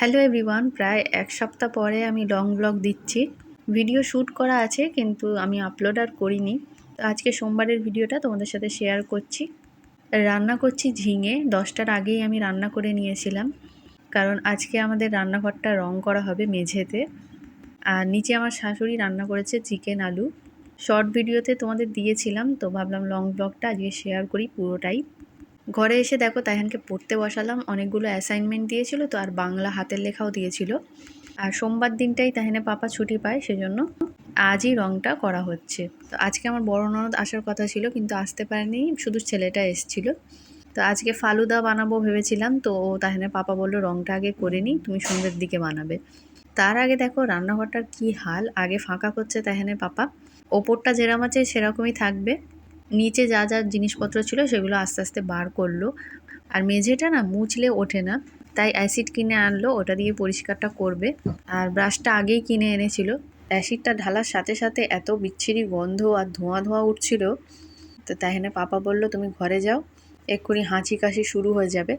Hello everyone, প্রায় এক সপ্তাহ পরে আমি লং ব্লগ দিচ্ছি। ভিডিও শ্যুট করা আছে, কিন্তু আমি আপলোড আর করিনি। আজকে সোমবারের ভিডিওটা তোমাদের সাথে শেয়ার করছি। রান্না করছি ঝিঙে, দশটার আগেই আমি রান্না করে নিয়েছিলাম। কারণ আজকে আমাদের রান্নাঘরটা রং করা হবে মেঝেতে। আর নিচে আমার শাশুড়ি রান্না করেছে চিকেন আলু। শর্ট ভিডিওতে তোমাদের দিয়েছিলাম, তো ভাবলাম লং ব্লগটা আজকে শেয়ার করি পুরোটাই। ঘরে এসে দেখো তাইহানকে পড়তে বসালাম। অনেকগুলো অ্যাসাইনমেন্ট দিয়েছিল, তো আর বাংলা হাতের লেখাও দিয়েছিল। আর সোমবার দিনটাই তাহিনে পাপা ছুটি পায়, সেজন্য আজই রংটা করা হচ্ছে। তো আজকে আমার বড় ননদ আসার কথা ছিল, কিন্তু আসতে পারেনি, শুধু ছেলেটা এসছিল। তো আজকে ফালুদা বানাবো ভেবেছিলাম, তো ও তাহলে পাপা বলল, রংটা আগে করে নিই তুমি সন্ধ্যের দিকে বানাবে। তার আগে দেখো রান্নাঘরটার কি হাল, আগে ফাঁকা করছে তাহলে পাপা। ওপরটা যেরকম আছে সেরকমই থাকবে। নিচে যা যা জিনিসপত্র ছিল সেগুলো আস্তে আস্তে বার করল। আর মেঝেটা না মুছলে ওঠে না, তাই অ্যাসিড কিনে আনলো, ওটা দিয়ে পরিষ্কারটা করবে। আর ব্রাশটা আগেই কিনে এনেছিল। অ্যাসিডটা ঢালার সাথে সাথে এত বিচ্ছিরি গন্ধ আর ধোঁয়া ধোঁয়া উঠছিল। তো তাহলে পাপা বলল, তুমি ঘরে যাও, এক্ষুনি হাঁচি কাশি শুরু হয়ে যাবে।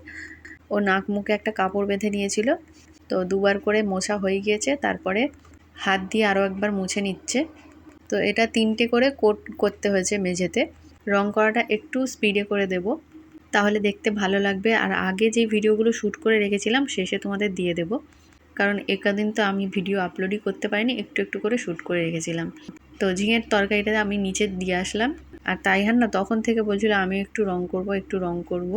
ও নাক মুখে একটা কাপড় বেঁধে নিয়েছিল। তো দুবার করে মোছা হয়ে গিয়েছে, তারপরে হাত দিয়ে আরও একবার মুছে নিচ্ছে। তো এটা তিনটে করে কোট করতে হয়েছে মেঝেতে। রং করাটা একটু স্পিডে করে দেব। তাহলে দেখতে ভালো লাগবে। আর আগে যে ভিডিওগুলো শ্যুট করে রেখেছিলাম, শেষে তোমাদের দিয়ে দেব। কারণ একাদিন তো আমি ভিডিও আপলোডই করতে পারিনি, একটু একটু করে শ্যুট করে রেখেছিলাম। তো ঝিঙের তরকারিটা আমি নিচে দিয়ে আসলাম। আর তাই তাইহান না তখন থেকে বলছিল, আমি একটু রং করব, একটু রং করব।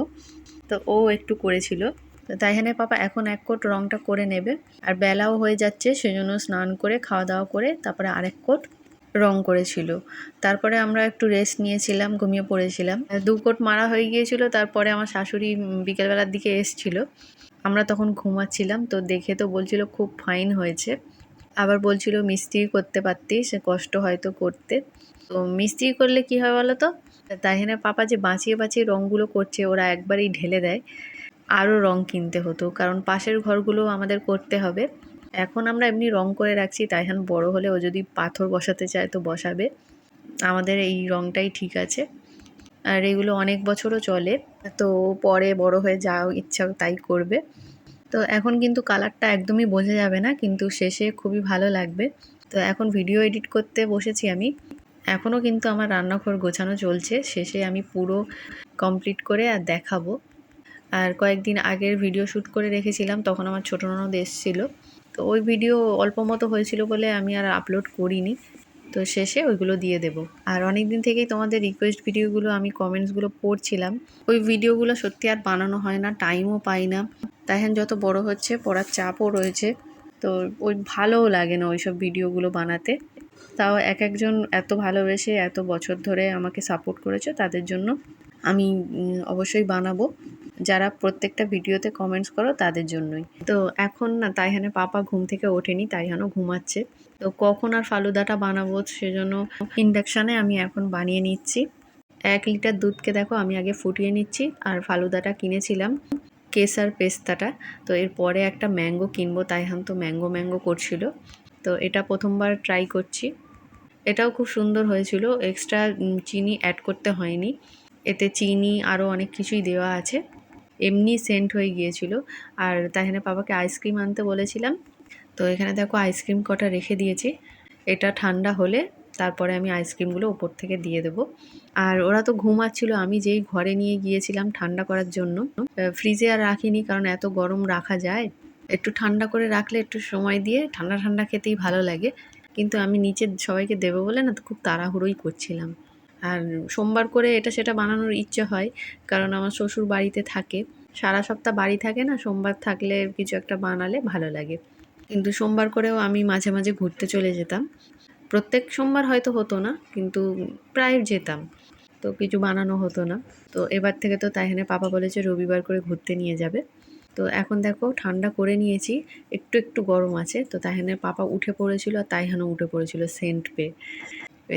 তো ও একটু করেছিল। তো তাইহানের পাপা এখন এক কোট রংটা করে নেবে। আর বেলাও হয়ে যাচ্ছে, সেজন্য স্নান করে খাওয়া দাওয়া করে, তারপরে আরেক কোট রং করেছিল। তারপরে আমরা একটু রেস্ট নিয়েছিলাম, ঘুমিয়ে পড়েছিলাম। দু কোট মারা হয়ে গিয়েছিল, তারপরে আমার শাশুড়ি বিকেলবেলার দিকে এসছিল। আমরা তখন ঘুমাচ্ছিলাম, তো দেখে তো বলছিল খুব ফাইন হয়েছে। আবার বলছিল, মিস্ত্রি করতে পারতি সে কষ্ট হয়তো করতে। তো মিস্ত্রি করলে কি হয় বলো তো? তাই তাহিনের পাপা যে বাঁচিয়ে বাঁচিয়ে রঙগুলো করছে, ওরা একবারেই ঢেলে দেয়। আরও রং কিনতে হতো, কারণ পাশের ঘরগুলো আমাদের করতে হবে। এখন আমরা এমনি রং করে রাখছি তাই তাইহান বড় হলে ও যদি পাথর বসাতে চায় তো বসাবে। আমাদের এই রংটাই ঠিক আছে। আর এগুলো অনেক বছরও চলে, তো পরে বড় হয়ে যা ইচ্ছা তাই করবে। তো এখন কিন্তু কালারটা একদমই বোঝা যাবে না, কিন্তু শেষে খুবই ভালো লাগবে। তো এখন ভিডিও এডিট করতে বসেছি আমি। এখনও কিন্তু আমার রান্নাঘর গোছানো চলছে, শেষে আমি পুরো কমপ্লিট করে আর দেখাবো। আর কয়েকদিন আগের ভিডিও শ্যুট করে রেখেছিলাম, তখন আমার ছোটো ননদ এসেছিল। তো ওই ভিডিও অল্প মতো হয়েছিল বলে আমি আর আপলোড করিনি। তো শেষে ওইগুলো দিয়ে দেব। আর অনেক দিন থেকেই তোমাদের রিকোয়েস্ট ভিডিওগুলো আমি কমেন্টসগুলো পড়ছিলাম। ওই ভিডিওগুলো সত্যি আর বানানো হয় না টাইমও পাই না। তাইহান যত বড় হচ্ছে, পড়ার চাপও রয়েছে। তো ওই ভালোও লাগে না ওইসব ভিডিওগুলো বানাতে। তাও এক একজন এত ভালোবেসে এত বছর ধরে আমাকে সাপোর্ট করেছে, তাদের জন্য আমি অবশ্যই বানাবো। যারা প্রত্যেকটা ভিডিওতে কমেন্টস করো তাদের জন্যই। তো এখন না তাইহানে পাপা ঘুম থেকে ওঠেনি, তাইহানও ঘুমাচ্ছে। তো কখন আর ফালুদাটা বানাবো সেজন্য ইন্ডাকশানে আমি এখন বানিয়ে নিচ্ছি। এক লিটার দুধকে দেখো আমি আগে ফুটিয়ে নিচ্ছি, আর ফালুদাটা কিনেছিলাম কেসার পেস্তাটা। তো এরপরে একটা ম্যাঙ্গো কিনবো, তাইহান তো ম্যাঙ্গো ম্যাঙ্গো করছিল। তো এটা প্রথমবার ট্রাই করছি। এটাও খুব সুন্দর হয়েছিল এক্সট্রা চিনি অ্যাড করতে হয়নি। এতে চিনি আরও অনেক কিছুই দেওয়া আছে। এমনি সেন্ট হয়ে গিয়েছিল। আর তাই তাহলে বাবাকে আইসক্রিম আনতে বলেছিলাম। তো এখানে দেখো আইসক্রিম কটা রেখে দিয়েছি। এটা ঠান্ডা হলে তারপরে আমি আইসক্রিমগুলো ওপর থেকে দিয়ে দেবো। আর ওরা তো ঘুমাচ্ছিল, আমি যেই ঘরে নিয়ে গিয়েছিলাম ঠান্ডা করার জন্য। ফ্রিজে আর রাখিনি কারণ এত গরম রাখা যায়। একটু ঠান্ডা করে রাখলে একটু সময় দিয়ে ঠান্ডা ঠান্ডা খেতেই ভালো লাগে। কিন্তু আমি নিচে সবাইকে দেবো বলে না, তো খুব তাড়াহুড়োই করছিলাম। আর সোমবার করে এটা সেটা বানানোর ইচ্ছে হয়, কারণ আমার শ্বশুর বাড়িতে থাকে। সারা সপ্তাহ বাড়ি থাকে না, সোমবার থাকলে কিছু একটা বানালে ভালো লাগে। কিন্তু সোমবার করেও আমি মাঝে মাঝে ঘুরতে চলে যেতাম। প্রত্যেক সোমবার হয়তো হতো না, কিন্তু প্রায় যেতাম। তো কিছু বানানো হতো না। তো এবার থেকে তো তাইহানে পাপা বলেছে রবিবার করে ঘুরতে নিয়ে যাবে। তো এখন দেখো ঠান্ডা করে নিয়েছি, একটু একটু গরম আছে। তো তাইহানের পাপা উঠে পড়েছিল আর তাইহানও উঠে পড়েছিল সেন্ট পেয়ে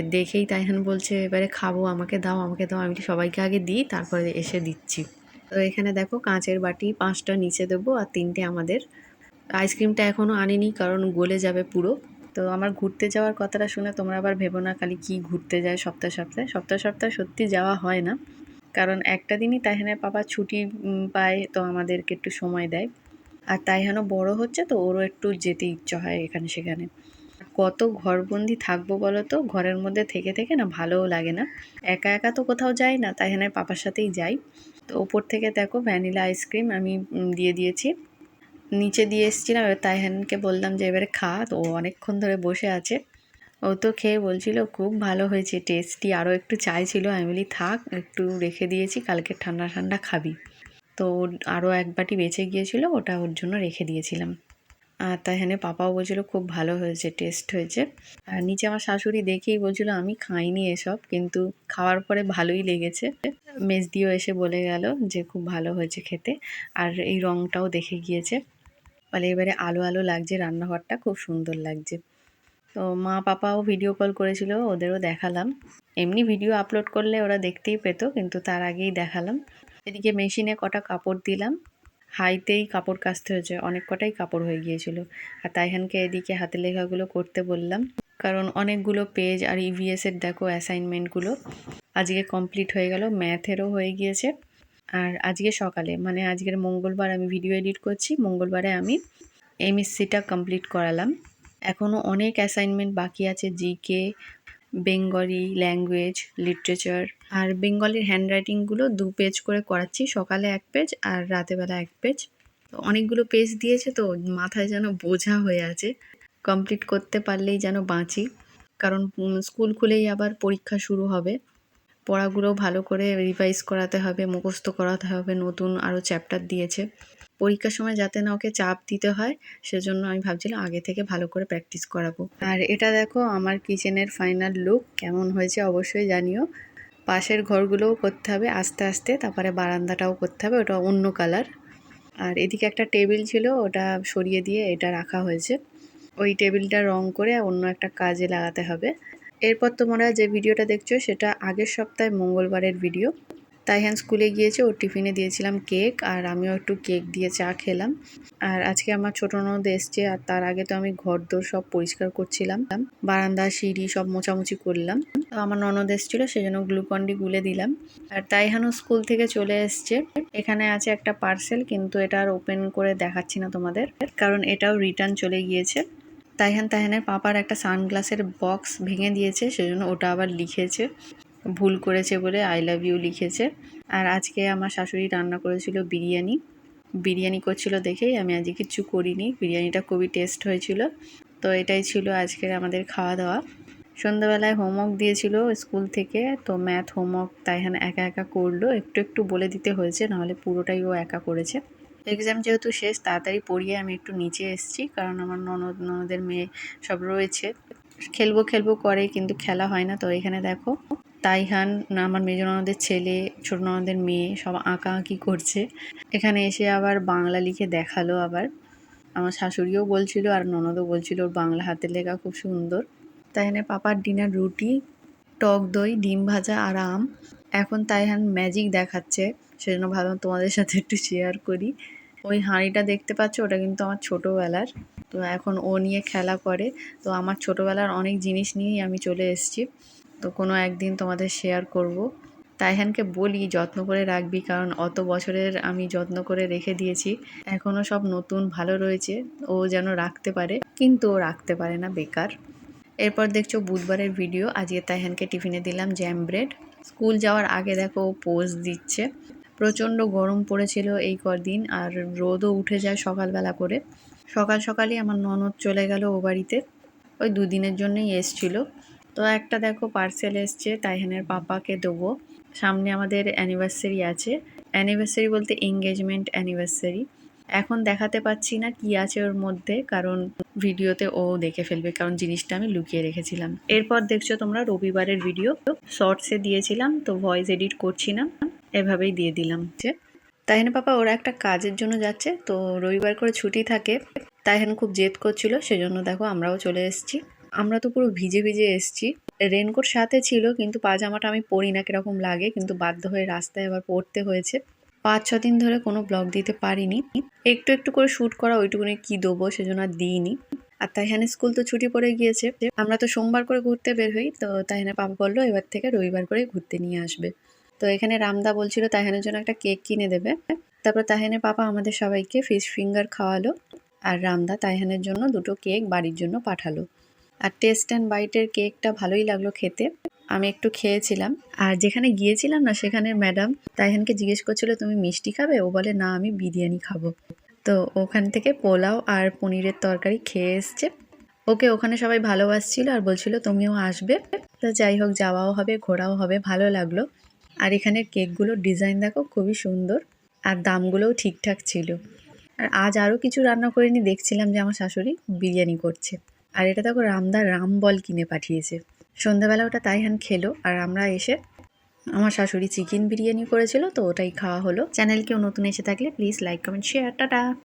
দেখেই তাইহান বলছে, এবারে খাব, আমাকে দাও আমাকে দাও, আমি সবাইকে আগে দিই, তারপরে এসে দিচ্ছি। তো এখানে দেখো কাঁচের বাটি পাঁচটা নিচে দেবো আর তিনটে আমাদের। আইসক্রিমটা এখনও আনিনি, কারণ গলে যাবে পুরো। তো আমার ঘুরতে যাওয়ার কথাটা শুনে তোমরা আবার ভেবো না খালি কী ঘুরতে যায় সপ্তাহে সপ্তাহে। সপ্তাহে সপ্তাহে সত্যি যাওয়া হয় না। কারণ একটা দিনই তাহেনের পাপা ছুটি পায়, তো আমাদেরকে একটু সময় দেয়। আর তাইহানও বড় হচ্ছে, তো ওরও একটু যেতে ইচ্ছা হয় এখানে সেখানে। কত ঘরবন্দি থাকব বলো তো ঘরের মধ্যে থেকে থেকে না ভালোও লাগে না। একা একা তো কোথাও যাই না, তাই তাইহানের পাপার সাথেই যাই। তো ওপর থেকে দেখো ভ্যানিলা আইসক্রিম আমি দিয়ে দিয়েছি। নিচে দিয়ে এসেছিলাম, এবার তাইহানকে বললাম যে এবারে খা, তো অনেকক্ষণ ধরে বসে আছে। ও তো খেয়ে বলছিল, খুব ভালো হয়েছে, টেস্টি আরও একটু চাইছিল আমি বলি, থাক, একটু রেখে দিয়েছি, কালকে ঠান্ডা ঠান্ডা খাবি। তো আরও এক বাটি বেঁচে গিয়েছিল, ওটা ওর জন্য রেখে দিয়েছিলাম। আর তাই হ্যাঁ পাপাও বলছিল খুব ভালো হয়েছে টেস্ট হয়েছে। আর নিচে আমার শাশুড়ি দেখেই বলছিল, আমি খাইনি এসব, কিন্তু খাওয়ার পরে ভালোই লেগেছে। মেজদিও এসে বলে গেল যে খুব ভালো হয়েছে খেতে, আর এই রংটাও দেখে গিয়েছে। বলে এবারে আলো আলো লাগছে, রান্নাঘরটা খুব সুন্দর লাগছে। তো মা পাপাও ভিডিও কল করেছিল, ওদেরও দেখালাম। এমনি ভিডিও আপলোড করলে ওরা দেখতেই পেতো, কিন্তু তার আগেই দেখালাম। এদিকে মেশিনে কটা কাপড় দিলাম। হাইতেই কাপড় কাচতে হয়েছে। অনেক কটাই কাপড় হয়ে গিয়েছিল। আর তাইহানকে এদিকে হাতে লেখাগুলো করতে বললাম। কারণ অনেকগুলো পেজ আর ইভিএসের দেখো অ্যাসাইনমেন্টগুলো আজকে কমপ্লিট হয়ে গেল ম্যাথেরও হয়ে গিয়েছে। আর আজকে সকালে মানে আজকের মঙ্গলবার আমি ভিডিও এডিট করছি, মঙ্গলবারে আমি এমএসসিটা কমপ্লিট করালাম। এখনও অনেক অ্যাসাইনমেন্ট বাকি আছে জিকে বেঙ্গলি ল্যাঙ্গুয়েজ, লিটারেচার আর বেঙ্গলির হ্যান্ডরাইটিংগুলো দু পেজ করে করাচ্ছি, সকালে এক পেজ আর রাতেবেলা এক পেজ। অনেকগুলো পেজ দিয়েছে তো মাথায় যেন বোঝা হয়ে আছে। কমপ্লিট করতে পারলেই যেন বাঁচি, কারণ স্কুল খুলেই আবার পরীক্ষা শুরু হবে। পড়াগুলো ভালো করে রিভাইজ করাতে হবে, মুখস্থ করাতে হবে, নতুন আরও চ্যাপ্টার দিয়েছে। পরীক্ষার সময় যাতে না ওকে চাপ দিতে হয়, সেজন্য আমি ভাবছিলাম আগে থেকে ভালো করে প্র্যাকটিস করাবো। আর এটা দেখো আমার কিচেনের ফাইনাল লুক কেমন হয়েছে অবশ্যই জানিও। পাশের ঘরগুলোও করতে হবে আস্তে আস্তে, তারপরে বারান্দাটাও করতে হবে, ওটা অন্য কালার আর এদিকে একটা টেবিল ছিল, ওটা সরিয়ে দিয়ে এটা রাখা হয়েছে। ওই টেবিলটা রং করে অন্য একটা কাজে লাগাতে হবে। এরপর তোমরা যে ভিডিওটা দেখছ, সেটা আগের সপ্তাহে মঙ্গলবারের ভিডিও তাইহান স্কুলে গিয়েছে, ওর টিফিনে দিয়েছিলাম কেক আর আমিও একটু কেক দিয়ে চা খেলাম। আর আজকে আমার ছোট ননদ এসছে আর তার আগে তো আমি ঘর দোর সব পরিষ্কার করছিলাম। বারান্দা, সিঁড়ি সব মোছামুছি করলাম। আমার ননদ এসেছিল, সেজন্য গ্লুকন্ডি গুলে দিলাম। আর তাইহানও স্কুল থেকে চলে এসছে। এখানে আছে একটা পার্সেল, কিন্তু এটা আর ওপেন করে দেখাচ্ছি না তোমাদের, কারণ এটাও রিটার্ন চলে গিয়েছে। তাইহান তাইহানের পাপার একটা সানগ্লাসের বক্স ভেঙে দিয়েছে, সেজন্য ওটা আবার লিখেছে। ভুল করেছে বলে আই লাভ ইউ লিখেছে। আর আজকে আমার শাশুড়ি রান্না করেছিল বিরিয়ানি। বিরিয়ানি করছিল দেখেই আমি আজকে কিচ্ছু করিনি। বিরিয়ানিটা খুবই টেস্ট হয়েছিল। তো এটাই ছিল আজকের আমাদের খাওয়া দাওয়া সন্ধ্যাবেলায় হোমওয়ার্ক দিয়েছিল স্কুল থেকে, তো ম্যাথ হোমওয়ার্ক তাই তাইহান একা একা করল। একটু একটু বলে দিতে হয়েছে, নাহলে পুরোটাই ও একা করেছে। এক্সাম যেহেতু শেষ, তাড়াতাড়ি পড়িয়ে আমি একটু নিচে এসেছি, কারণ আমার ননদ, ননদের মেয়ে সব রয়েছে। খেলব খেলব করে, কিন্তু খেলা হয় না। তো এখানে দেখো তাইহান আমার মেজ ননদের ছেলে ছোট ননদের মেয়ে, সব আঁকা আঁকি করছে। এখানে এসে আবার বাংলা লিখে দেখাল আবার। আমার শাশুড়িও বলছিল আর ননদও বলছিল, ওর বাংলা হাতের লেখা খুব সুন্দর। তাইহানে পাপার ডিনার রুটি, টক দই, ডিম ভাজা আর আম। এখন তাইহান ম্যাজিক দেখাচ্ছে, সেজন্য ভাবলাম তোমাদের সাথে একটু শেয়ার করি। ওই হাঁড়িটা দেখতে পাচ্ছ, ওটা কিন্তু আমার ছোটোবেলার। তো এখন ও নিয়ে খেলা করে। তো আমার ছোটোবেলার অনেক জিনিস নিয়েই আমি চলে এসেছি। তো কোনো একদিন তোমাদের শেয়ার করব। তাইহানকে বলি, যত্ন করে রাখবি, কারণ অত বছরের আমি যত্ন করে রেখে দিয়েছি। এখনও সব নতুন, ভালো রয়েছে। ও যেন রাখতে পারে, কিন্তু ও রাখতে পারে না, বেকার। এরপর দেখছ বুধবারের ভিডিও আজকে তাইহানকে টিফিনে দিলাম জ্যাম ব্রেড স্কুল যাওয়ার আগে দেখো ও পোজ দিচ্ছে। প্রচণ্ড গরম পড়েছিল এই কদিন, আর রোদও উঠে যায় সকালবেলা করে। সকাল সকালই আমার ননদ চলে গেল ও বাড়িতে। ওই দুদিনের জন্যই এসছিল। তো একটা দেখো পার্সেল এসছে, তাইহানের পাপাকে দেবো। সামনে আমাদের অ্যানিভার্সারি আছে। অ্যানিভার্সারি বলতে এঙ্গেজমেন্ট অ্যানিভার্সারি এখন দেখাতে পাচ্ছি না কি আছে ওর মধ্যে, কারণ ভিডিওতে ও দেখে ফেলবে, কারণ জিনিসটা আমি লুকিয়ে রেখেছিলাম। এরপর দেখছ তোমরা রবিবারের ভিডিও শর্টসে দিয়েছিলাম, তো ভয়েস এডিট করছি না। এভাবেই দিয়ে দিলাম। যে তাইহান পাপা, ওরা একটা কাজের জন্য যাচ্ছে, তো রবিবার করে ছুটি থাকে। তাইহান খুব জেদ করছিল, সেজন্য দেখো আমরাও চলে এসেছি। আমরা তো পুরো ভিজে ভিজে এসেছি। রেনকোট সাথে ছিল, কিন্তু পাজামাটা আমি পরি না কীরকম লাগে, কিন্তু বাধ্য হয়ে রাস্তায় আবার পড়তে হয়েছে। পাঁচ, ছ দিন ধরে কোনো ব্লগ দিতে পারিনি। একটু একটু করে শ্যুট করা ওইটুকুনি কি দেবো সেজন্য আর দিইনি। আর তাইহানের স্কুল তো ছুটি পড়ে গিয়েছে। আমরা তো সোমবার করে ঘুরতে বের হই, তো তাইহানের পাপা বলল এবার থেকে রবিবার করে ঘুরতে নিয়ে আসবে। তো এখানে রামদা বলছিল তাইহানের জন্য একটা কেক কিনে দেবে। তারপর তাহেনের পাপা আমাদের সবাইকে ফিশ ফিঙ্গার খাওয়ালো। আর রামদা তাইহানের জন্য দুটো কেক বাড়ির জন্য পাঠালো। আর টেস্ট অ্যান্ড বাইটের কেকটা ভালোই লাগল খেতে। আমি একটু খেয়েছিলাম। আর যেখানে গিয়েছিলাম না সেখানে ম্যাডাম তাইহানকে জিজ্ঞেস করছিল, তুমি মিষ্টি খাবে? ও বলে, না, আমি বিরিয়ানি খাব। তো ওখান থেকে পোলাও আর পনিরের তরকারি খেয়ে এসছে। ওকে ওখানে সবাই ভালোবাসছিল আর বলছিল, তুমিও আসবে। তো যাই হোক, যাওয়াও হবে, ঘোরাও হবে, ভালো লাগল। আর এখানের কেকগুলোর ডিজাইন দেখো, খুবই সুন্দর। আর দামগুলোও ঠিকঠাক ছিল। আর আজ আরও কিছু রান্না করে করিনি, দেখছিলাম যে আমার শাশুড়ি বিরিয়ানি করছে। আর এটা দেখো রামদা রাম বল কিনে পাঠিয়েছে। সন্ধ্যাবেলা ওটা তাইহান খেলো আর আমরা এসে আমার শাশুড়ি চিকেন বিরিয়ানি করেছিল তো ওটাই খাওয়া হলো। চ্যানেল কেউ নতুন এসে থাকলে please like comment share tata.